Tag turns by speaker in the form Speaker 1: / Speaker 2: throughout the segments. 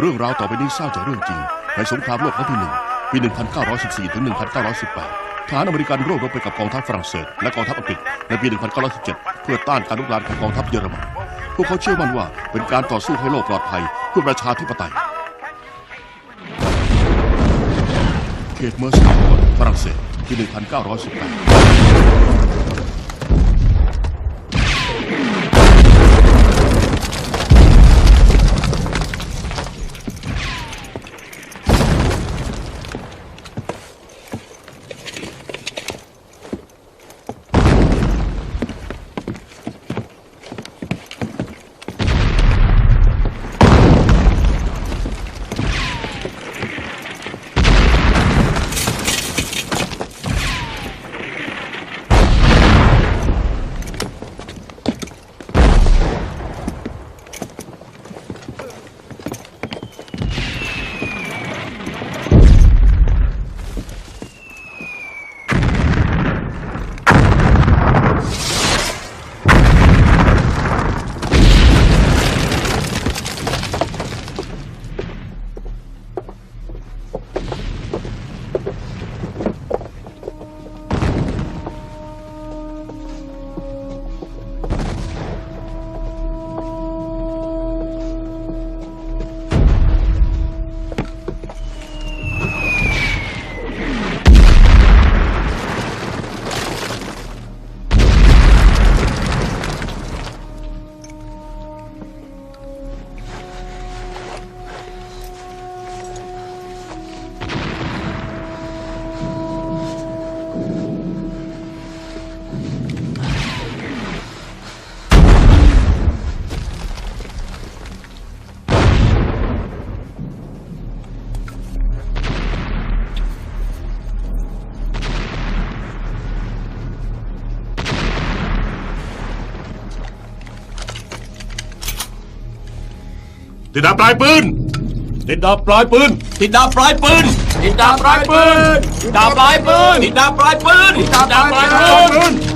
Speaker 1: เรื่องราวต่อไปนี้สร้างจากเรื่องจริง ในสงครามโลกครั้งที่หนึ่งปี 1914 ถึง 1918 ทหารอเมริกันร่วมรบไปกับกองทัพฝรั่งเศส และกองทัพอังกฤษในปี 1917 เพื่อต้านการลุกลามของกองทัพเยอรมัน พวกเขาเชื่อมั่นว่าเป็นการต่อสู้ให้โลกปลอดภัยเพื่อประชาธิปไตย เขตเมอร์สาฝรั่งเศสปี 1918
Speaker 2: ติดดาบปลายปืน ติดดาบปลายปืน
Speaker 3: ติดดาบปลายปืน ติดดาบปลายปืน ติดดาบปลายปืน ติดดาบปลายปืน ติดดาบปลายปืน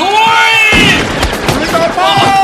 Speaker 3: ลุ
Speaker 2: ย
Speaker 3: ลุย
Speaker 2: ต่อ
Speaker 3: ไป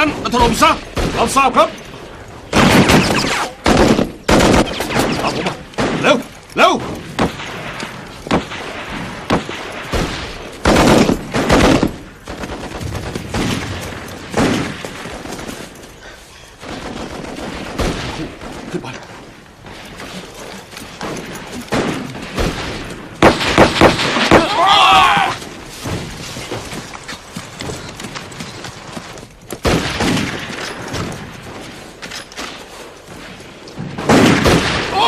Speaker 2: นั้นมาถล่มซะ
Speaker 3: รับ
Speaker 1: ทราบครับ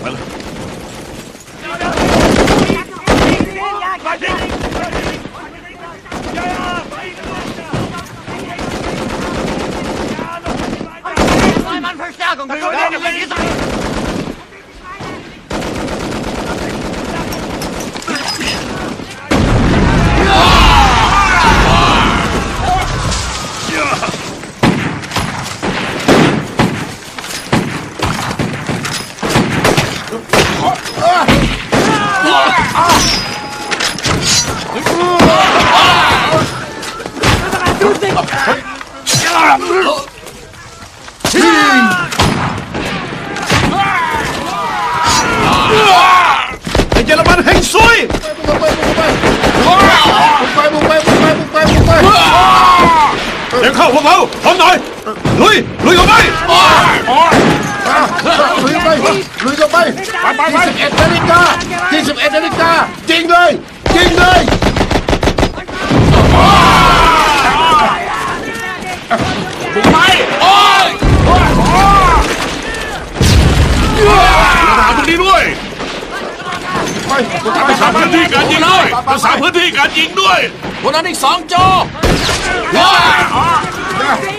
Speaker 1: ไปเลย ไอ้ เยอรมันเฮงซุย
Speaker 4: บุกไปบุกไปบุกไปบุกไปบุกไปบุกไป
Speaker 1: เดี๋ยวเข้าพวกเราพร้อมหน่อย ลุยลุยเข้าไป
Speaker 4: ลุยไปลุยกันไปที่สิบเอ็ดนาฬิกาที่สิบเอ็ดนาฬิกาจริงเลยจริงเลย
Speaker 5: ไปโอ้ย
Speaker 1: ทหารพวกนี้ด้วย
Speaker 4: ไปบุกไป
Speaker 1: รักษาพื้นที่การยิงด้วยรักษาพื้นที่การยิงด้วย
Speaker 5: คนนั้นอีกสองโจ
Speaker 1: ยิงเลย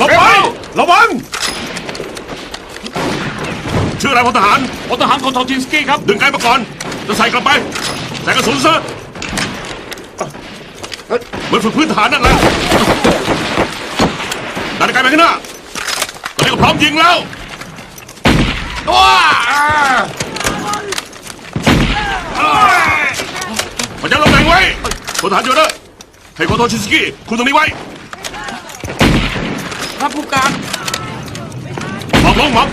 Speaker 1: ระวังระวัง ชื่ออะไรพลทหาร
Speaker 5: พลทหารคนทอทินสกี้ครับ
Speaker 1: ดึงไกลมาก่อน จะใส่กลับไป ใส่กระสุนซะเหมือนฝึกพื้นฐานนั่นแหละดันไกลไปข้างหน้า ตอนนี้ก็พร้อมยิงแล้ว มันจะลงแรงไว้พลทหารอยู่นะให้โคโทชิสกี้คุณตรงนี้ไว้
Speaker 5: ครับผู้การ
Speaker 1: หมอบลงหมอบ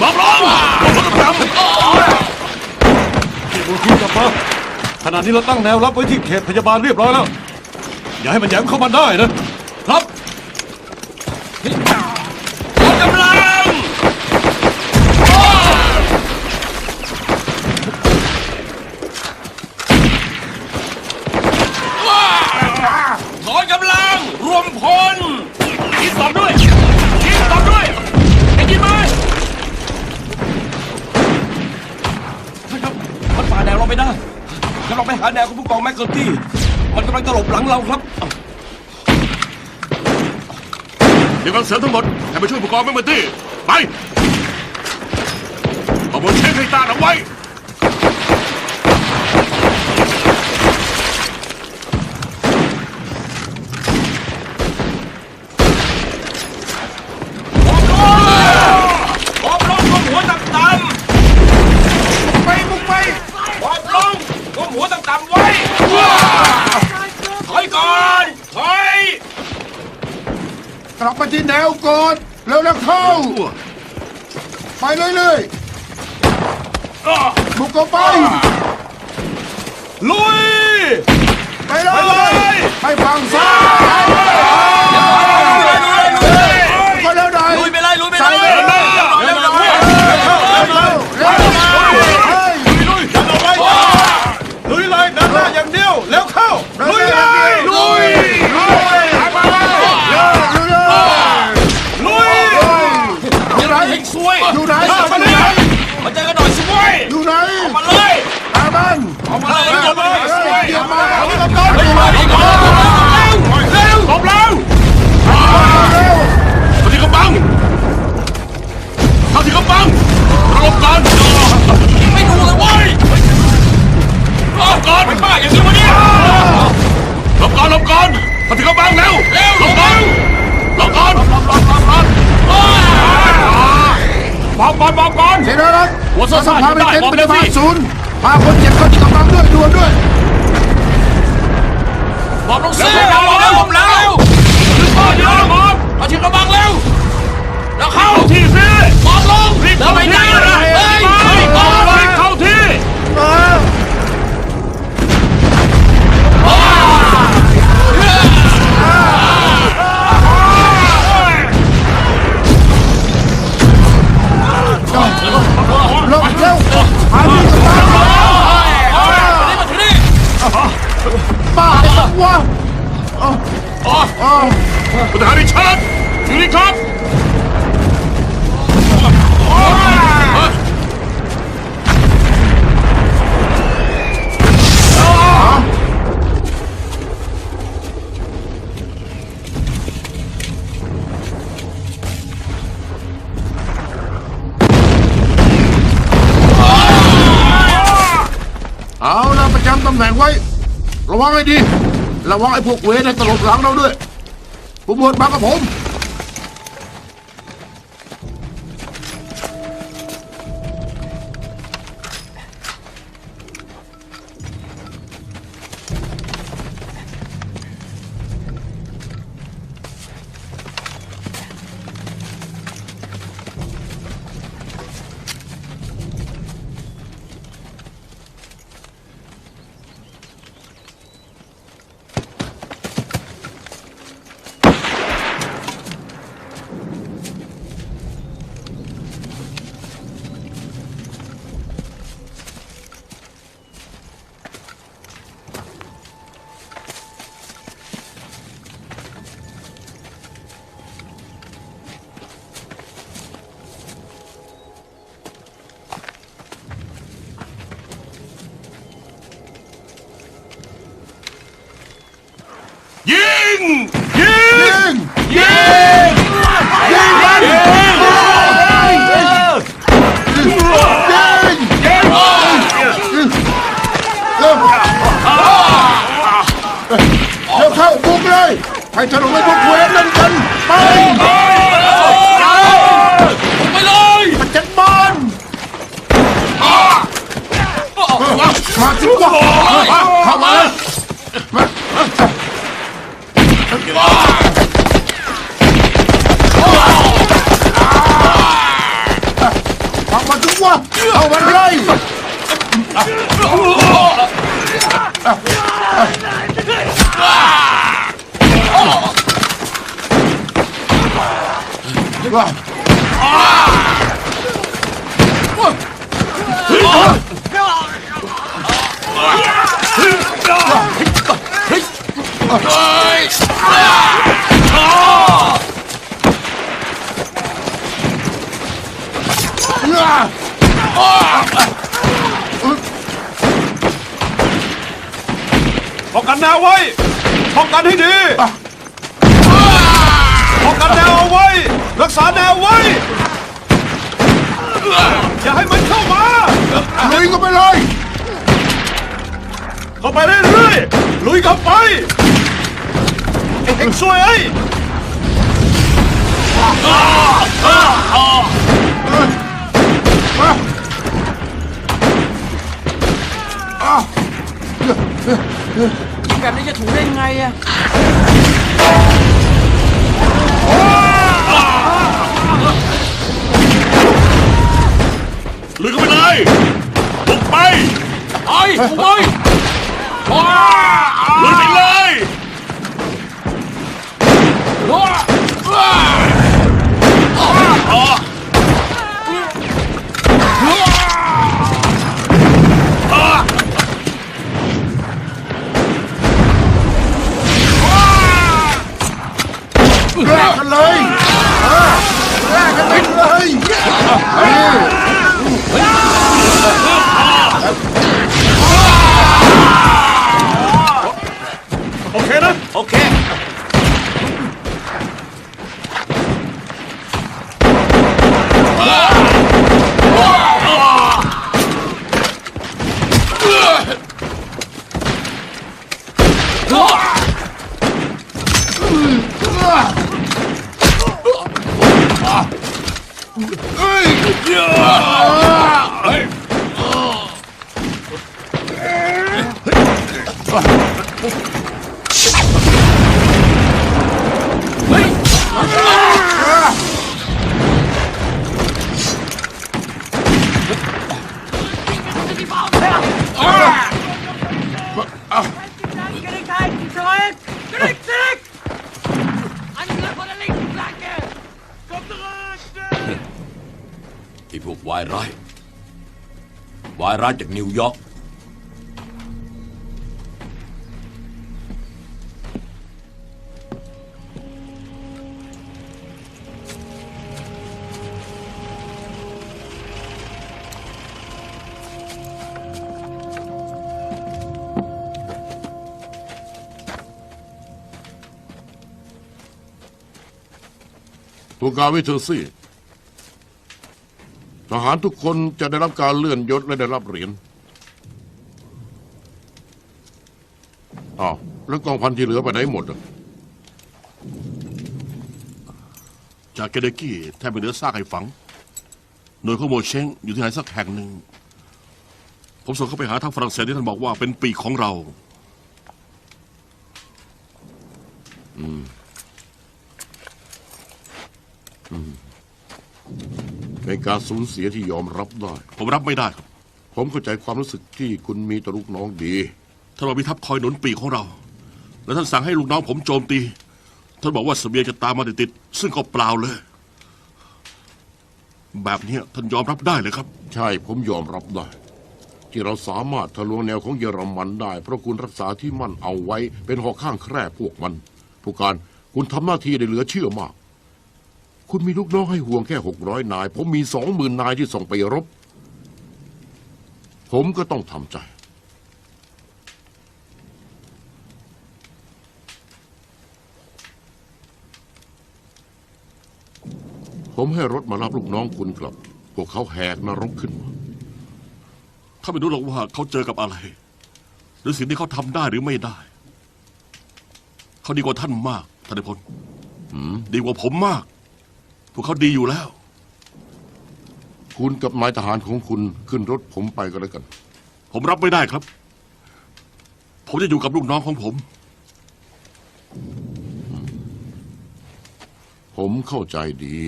Speaker 1: หมอบลงหมอบลงต่ำ
Speaker 3: บูทีกลับมา ขณะนี้เราตั้งแนวรับไว้ที่เขตพยาบาลเรียบร้อยแล้ว อย่าให้มันแย้มเข้ามาได้นะครับ
Speaker 5: อร์ตี้ มันกำลังตลบหลังเราครับ
Speaker 1: เดี๋ยวกำลังเสริมทั้งหมดให้มาช่วยผู้กองไม่เมอร์ตี้ ไปเอาบนเช็คให้ตาเอาไว้
Speaker 5: บอมลงก้มหัวต่ำ
Speaker 4: ไปบุกไป
Speaker 5: ๆบอมลงก้มหัวต่ำๆไว้ ถอยก่อน ถอย
Speaker 4: กลับไปที่แนวก่อนเร็วแล้วเข้า ไปเลยเลยบุกเข้าไป
Speaker 1: ลุย
Speaker 4: รบกัน
Speaker 1: ไม่ดูเลย
Speaker 4: ว้ยรบกัน
Speaker 5: ไม่บ้าอย่า
Speaker 4: งนี้
Speaker 5: วะ
Speaker 4: เนี่ย
Speaker 5: รบกันร
Speaker 1: บกันมาถึงกำบังแล้วเร็
Speaker 4: วรวมกัน
Speaker 5: รว
Speaker 1: ม
Speaker 5: กันรว
Speaker 4: บกันรวม
Speaker 1: กัน
Speaker 5: บอก
Speaker 1: ก่อนบอกก่อบเสนารัก
Speaker 5: หัว
Speaker 3: ซ่าซ่า
Speaker 4: พา
Speaker 3: ไป
Speaker 4: เต็นเป็นพานศูนย์พาคนเจ็บคนที่กำลังด้วยด่วนด้วย
Speaker 3: บอกลงเสียงเราแล้วผมแล้วขึ้นข้อเดียวบอกมาถึงกำบังเร็วแล้วเข้าที่ซี งรีบเข้าที่ะ
Speaker 4: ประจำตำแหน่งไว้ ระวังให้ดี ระวังไอ้พวกเวรในตลบหลังเราด้วยผู้บวชมากับผม เร็วเร็วเข้าบุกเลยให้ถนนไอ้พวกเวรนั่นกัน ไป
Speaker 3: ไปเลย
Speaker 4: จัดบอลมาสิวะเข้ามาเข้ามาสิวะเข้ามา เลยว้า
Speaker 2: ป้องกันแนวไว้ป้องกันให้ดีป้องกันแนวเอาไว้ รักษาแนวไว้ อย่าให้มันเข้ามา
Speaker 4: ลุยก็ไปเลย
Speaker 2: เข้าไปเรื่อยๆลุยเข้าไปเอ็งช่วยไอ้
Speaker 3: แบบนี้จะถูกได้ไงอะ
Speaker 6: ลุยเข้าไปเลยบุกไป
Speaker 3: ไอ้ถูกไหมว้า
Speaker 6: ลุยไปเลย
Speaker 3: ว
Speaker 4: ก
Speaker 3: วายร้ายวายร้ายจากนิวยอร์ก
Speaker 4: ตัวการวิเทอร์ซี่ ทหารทุกคนจะได้รับการเลื่อนยศและได้รับเหรียญอ้าวแล้วกองพันที่เหลือไปไหนหมดอะจากเกเดกี้แทบไม่เหลือซากให้ฝัง หน่วยของโมเชงอยู่ที่ไหนสักแห่งหนึ่ง ผมส่งเข้าไปหาทางฝรั่งเศสที่ท่านบอกว่าเป็นปีกของเรา อืม อืม เป็นการสูญเสียที่ยอมรับได้ ผมรับไม่ได้ครับ ผมเข้าใจความรู้สึกที่คุณมีต่อลูกน้องดี ท่านบอกมีทัพคอยหนุนปีกของเรา แล้วท่านสั่งให้ลูกน้องผมโจมตี ท่านบอกว่าเสบียงจะตามมาติดๆซึ่งก็เปล่าเลย แบบเนี้ยท่านยอมรับได้เลยครับ ใช่ผมยอมรับได้ ที่เราสามารถทะลวงแนวของเยอรมันได้ เพราะคุณรักษาที่มั่นเอาไว้เป็นหอกข้างแคร่พวกมัน ผู้การคุณทำหน้าที่ได้เหลือเชื่อมาก คุณมีลูกน้องให้ห่วงแค่หกร้อยนาย ผมมีสองหมื่นนายที่ส่งไปรบ ผมก็ต้องทำใจ ผมให้รถมารับลูกน้องคุณกลับ พวกเขาแหกนรกขึ้นมาถ้าไม่รู้หรอกว่าเขาเจอกับอะไร หรือสิ่งที่เขาทำได้หรือไม่ได้ เขาดีกว่าท่านมากท่านนายพลดีกว่าผมมาก พวกเขาดีอยู่แล้ว คุณกับนายทหารของคุณขึ้นรถผมไปก็แล้วกัน ผมรับไม่ได้ครับ ผมจะอยู่กับลูกน้องของผม ผมเข้าใจดี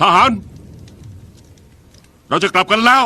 Speaker 4: ทหาร เราจะกลับกันแล้ว